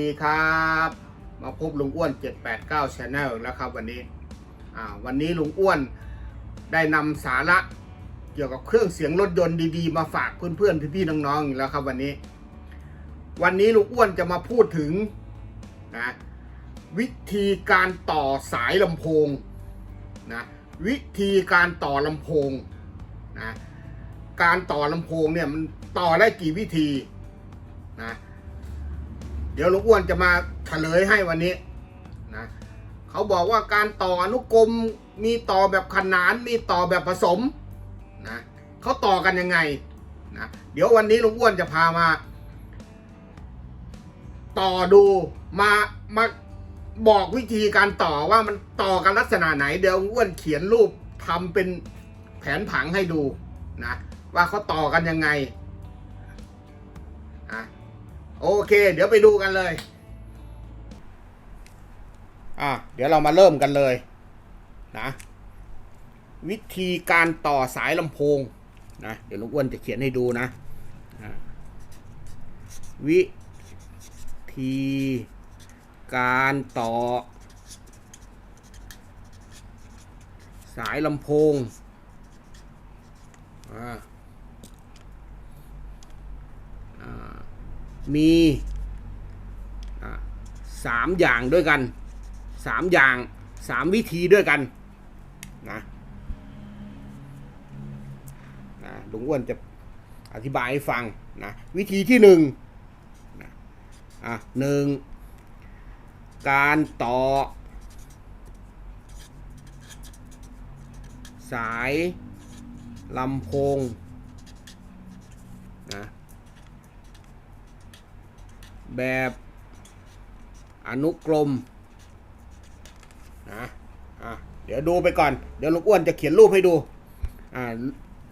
ดีครับ มาพบลุงอ้วน 789 Channel แล้วครับวันนี้วันนี้ลุงอ้วนได้นำสาระเกี่ยวกับเครื่องเสียงรถยนต์ดีๆ มาฝากเพื่อนๆพี่ๆน้องๆแล้วครับวันนี้ วันนี้ลุงอ้วนจะมาพูดถึงนะวิธีการต่อสายลำโพงนะวิธีการต่อลำโพงนะการต่อลำโพงเนี่ยมันต่อได้กี่วิธีนะ ดี๋ยวลุงอ้วนจะมาเฉลยให้วันนี้นะเขาบอกว่าการต่ออนุกรมมีต่อแบบขนานมีต่อแบบผสมนะเขาต่อกันยังไงนะเดี๋ยววันนี้ลุงอ้วนจะพามา ต่อดูมามาบอกวิธีการต่อว่ามันต่อกันลักษณะไหน เดี๋ยวลุงอ้วนเขียนรูปทำเป็นแผนผังให้ดูนะว่าเขาต่อกันยังไง โอเค เดี๋ยวไปดูกันเลย อะ เดี๋ยวเรามาเริ่มกันเลยนะ วิธีการต่อสายลำโพงนะ เดี๋ยวลุงอ้วนจะเขียนให้ดูนะ วิธีการต่อ สายลำโพง อ่าอ่า มีสามอย่างด้วยกันสามอย่างสามวิธีด้วยกันนะนะลุงอ้วนจะอธิบายให้ฟังนะวิธีที่หนึ่งนะอะหนึ่งการต่อ สายลำโพงนะ แบบอนุกรมนะอะเดี๋ยวดูไปก่อน เดี๋ยวลูกอ้วนจะเขียนรูปให้ดูอ่า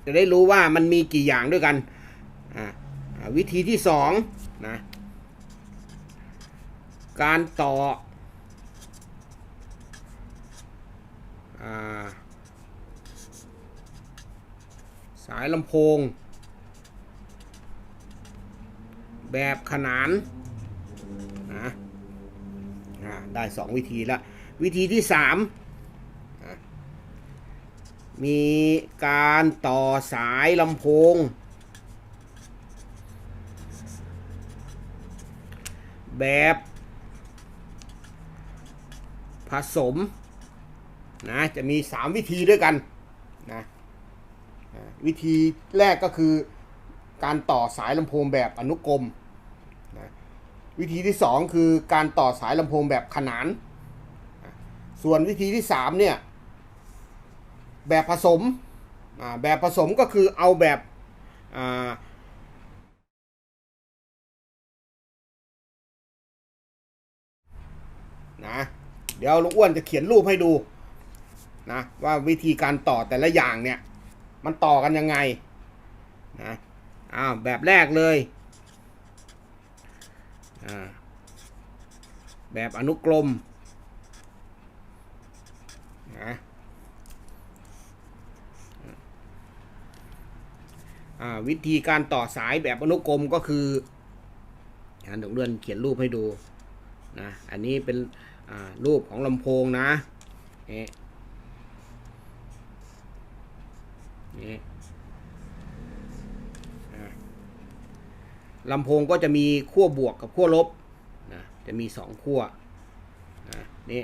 จะได้รู้ว่ามันมีกี่อย่างด้วยกันอ่าวิธีที่สองนะการต่ออ่าสายลำโพง แบบขนานอ่า ได้สองวิธีแล้ววิธีที่สามมีการต่อสายลำโพง แบบผสมนะจะมีสามวิธีด้วยกันนะวิธีแรกก็คือการต่อสายลำโพงแบบอนุกรม วิธีที่สองคือการต่อสายลำโพงแบบขนาน ส่วนวิธีที่สามเนี่ยแบบผสมแบบผสมก็คือเอาแบบนะเดี๋ยวลุงอ้วนจะเขียนรูปให้ดูนะว่าวิธีการต่อแต่ละอย่างเนี่ย มันต่อกันยังไงนะอ้าวแบบแรกเลย แบบอนุกรมนะวิธีการต่อสายแบบอนุกรมก็คืออันเดี๋ยวเลื่อนเขียนรูปให้ดูนะอันนี้เป็นรูปของลำโพงนะนี่นี่อะ ลำโพงก็จะมีขั้วบวกกับขั้วลบนะจะมีสองขั้วนะนี่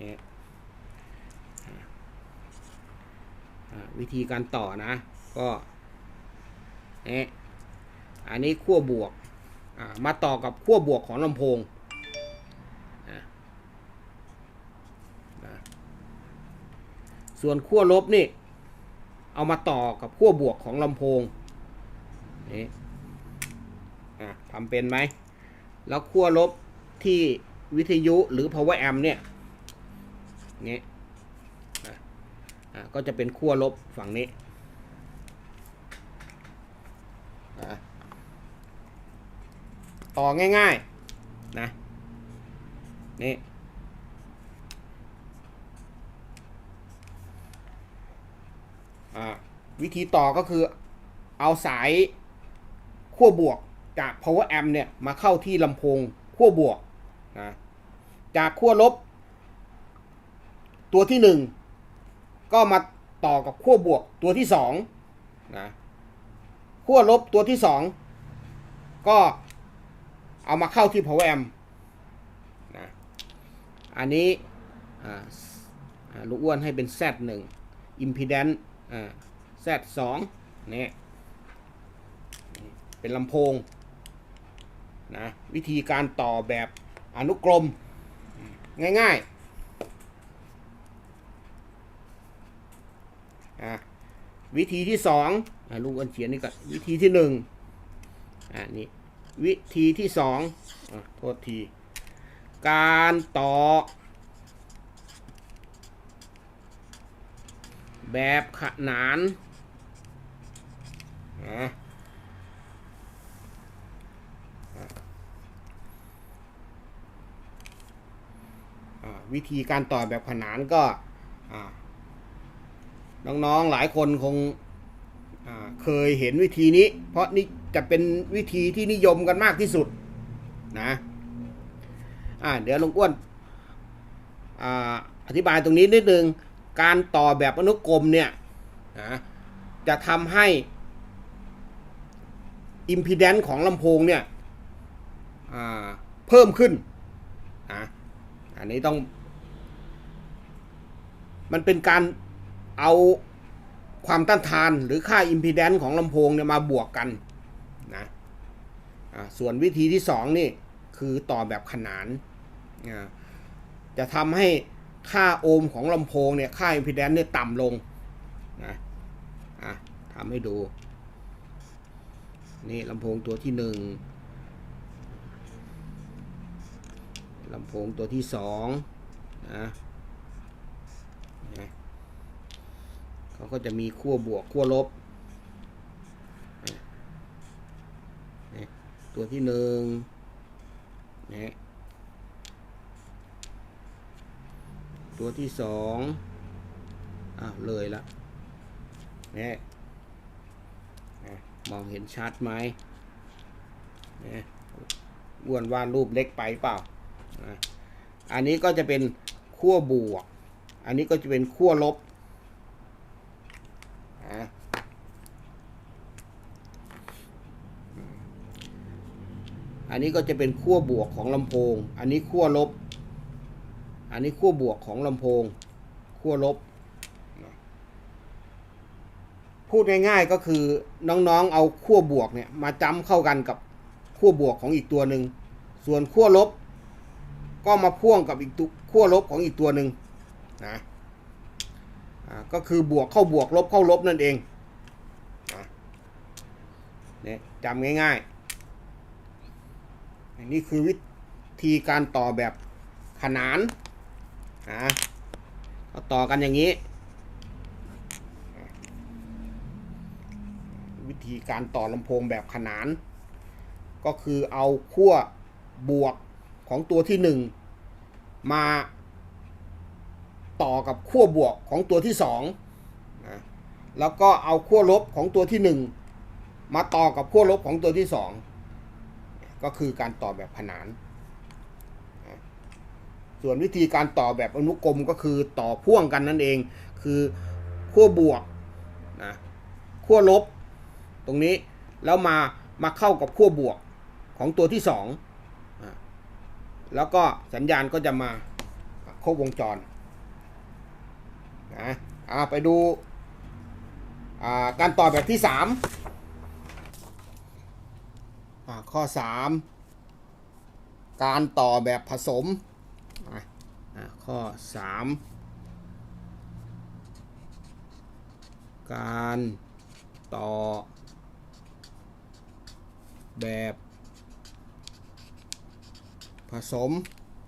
นี่วิธีการต่อนะก็นี่อันนี้ขั้วบวกมาต่อกับขั้วบวกของลำโพงส่วนขั้วลบนี่ เอามาต่อกับขั้วบวกของลำโพง นี่อะทำเป็นไหม แล้วขั้วลบที่วิทยุหรือ power amp เนี่ยนี่อะก็จะเป็นขั้วลบฝั่งนี้อะต่อง่ายๆนะนี่อ่าวิธีต่อก็คือเอาสาย ขั้วบวกจาก power amp เนี่ยมาเข้าที่ลำโพงขั้วบวกนะจากขั้วลบ ตัวที่หนึ่งก็มาต่อกับขั้วบวกตัวที่สองนะขั้วลบตัวที่สองก็เอามาเข้าที่ power amp นะอันนี้ลูกอ้วนให้เป็น Z 1 impedance อ่า Z 2เนี่ย เป็นลำโพงนะวิธีการต่อแบบอนุกรม ง่ายๆอะวิธีที่สองอลุงอ้นเขียนนี่ก่อนวิธีที่หนึ่งอะนี่วิธีที่สองอโทษที การต่อ แบบขนานนะอ่า วิธีการต่อแบบขนานก็น้องๆหลายคนคงเคยเห็นวิธีนี้ เพราะนี่จะเป็นวิธีที่นิยมกันมากที่สุดนะเดี๋ยวลงอ้วนออธิบายตรงนี้นิดนึง การต่อแบบอนุกรมเนี่ยจะทำให้อิมพีแดนซ์ของลำโพงเนี่ยเพิ่มขึ้นนะอันนี้ต้อง มันเป็นการเอาความต้านทานหรือค่าอิมพีแดนซ์ของลำโพงเนี่ยมาบวกกันนะส่วนวิธีที่สองนี่ คือต่อแบบขนาน จะทำให้ค่าโอห์มของลำโพงเนี่ย ค่าอิมพีแดนซ์เนี่ยต่ำลงนะทำให้ดู นี่ลำโพงตัวที่หนึ่งลำโพงตัวที่สองนะ เขาก็จะมีขั้วบวกขั้วลบ ตัวที่หนึ่งนะตัวที่สองอ้าวเลยละเนี่ยนะมองเห็นชัดไหมนี่ยอ้วนวาดรูปเล็กไปเปล่านะอันนี้ก็จะเป็นขั้วบวก อันนี้ก็จะเป็นขั้วลบนะอั นนี้ก็จะเป็นขั้วบวกของลำโพง อันนี้ขั้วลบ อันนี้ขั้วบวกของลำโพง ขั้วลบ พูดง่ายๆก็คือน้องๆเอาขั้วบวกเนี่ยมาจำเข้ากันกับขั้วบวกของอีกตัวหนึ่ง ส่วนขั้วลบ ก็มาพ่วงกับอีกตัวขั้วลบของอีกตัวหนึ่งนะก็คือบวกเข้าบวกลบเข้าลบนั่นเองนะเนี่ยจำง่ายๆ อันนี้คือวิธีการต่อแบบขนานนะก็ต่อกันอย่างนี้ วิธีการต่อลำโพงแบบขนาน ก็คือเอาขั้วบวกของตัวที่หนึ่งมาต่อกับขั้วบวกของตัวที่สองนะแล้วก็เอาขั้วลบของตัวที่หนึ่งมาต่อกับขั้วลบของตัวที่สอง ก็คือการต่อแบบขนาน ส่วนวิธีการต่อแบบอนุกรมก็คือต่อพ่วงกันนั่นเอง คือขั้วบวกนะขั้วลบ ตรงนี้แล้วมามาเข้ากับขั้วบวกของตัวที่สองอะแล้วก็สัญญาณก็จะมาครบวงจรนะไปดูการต่อแบบที่สาม ข้อสามการต่อแบบผสมอะข้อ 3 การต่อแบบผสม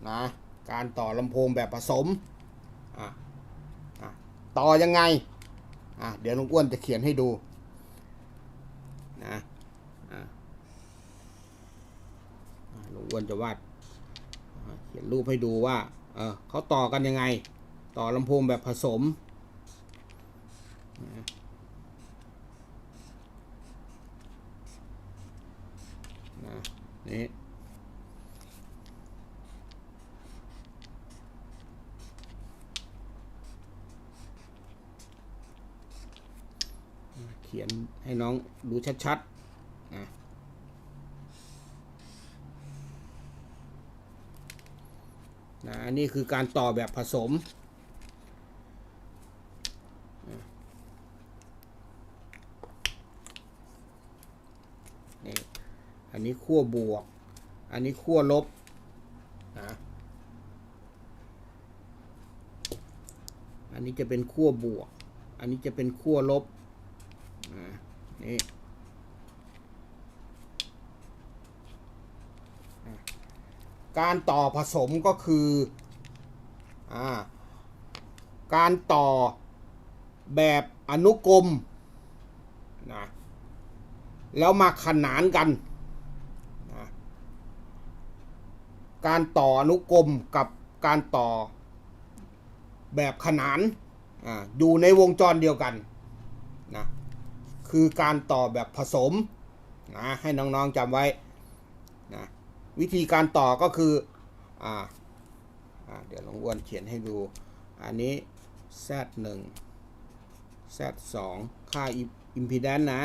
นะการต่อลำโพงแบบผสมอะต่อยังไงอะเดี๋ยวลุงอ้วนจะเขียนให้ดูนะอะ อะลุงอ้วนจะวาดเขียนรูปให้ดูว่าเออเขาต่อกันยังไง ต่อลำโพงแบบผสมนนี่เขียนให้น้องดูชัดๆนะนะ อันนี้คือการต่อแบบผสมนี่อันนี้ขั้วบวก อันนี้ขั้วลบนะอันนี้จะเป็นขั้วบวก อันนี้จะเป็นขั้วลบ นี่อะ การต่อผสมก็คืออการต่อแบบอนุกรมนะแล้วมาขนานกันนะการต่ออนุกรมกับการต่อแบบขนานออยู่ในวงจรเดียวกันนะคือการต่อแบบผสมนะให้น้องๆจำไว้ วิธีการต่อก็คืออ่าอ่าเดี๋ยวหลวงอ้วนเขียนให้ดู อันนี้ Z1 Z2 ค่าอิมพีแดนนะ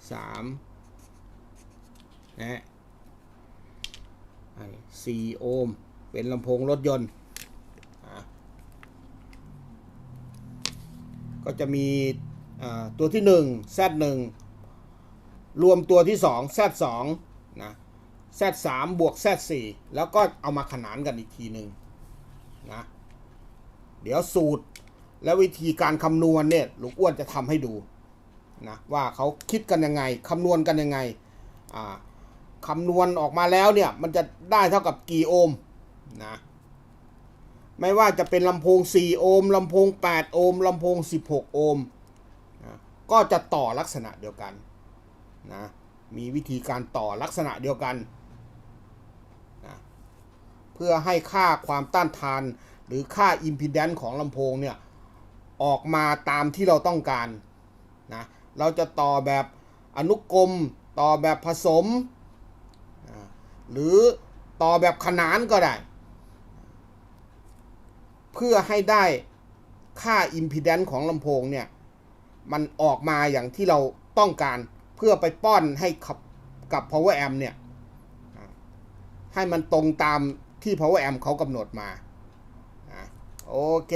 3นะ4โอห์ม เป็นลำโพงรถยนต์ก็จะมีตัวที่ 1 Z1 รวมตัวที่ 2 Z2 นะ Z3 บวก Z4 แล้วก็เอามาขนานกันอีกทีหนึ่งนะเดี๋ยวสูตรและวิธีการคำนวณเนี่ยลุงอ้วนจะทำให้ดูนะว่าเขาคิดกันยังไงคำนวณกันยังไงคำนวณออกมาแล้วเนี่ยมันจะได้เท่ากับกี่โอห์มนะไม่ว่าจะเป็นลำโพง 4 โอห์มลำโพง 8 โอห์มลำโพง 16 โอห์มนะก็จะต่อลักษณะเดียวกันนะมีวิธีการต่อลักษณะเดียวกัน เพื่อให้ค่าความต้านทาน หรือค่าอิมพีแดนซ์ของลำโพงเนี่ย ออกมาตามที่เราต้องการนะเราจะต่อแบบอนุกรม ต่อแบบผสม หรือต่อแบบขนานก็ได้ เพื่อให้ได้ค่าอิมพีแดนซ์ของลำโพงเนี่ย มันออกมาอย่างที่เราต้องการเพื่อไปป้อนให้ขับกับ power amp เนี่ย ให้มันตรงตาม ที่ power amp เขากำหนดมาอ่าโอเค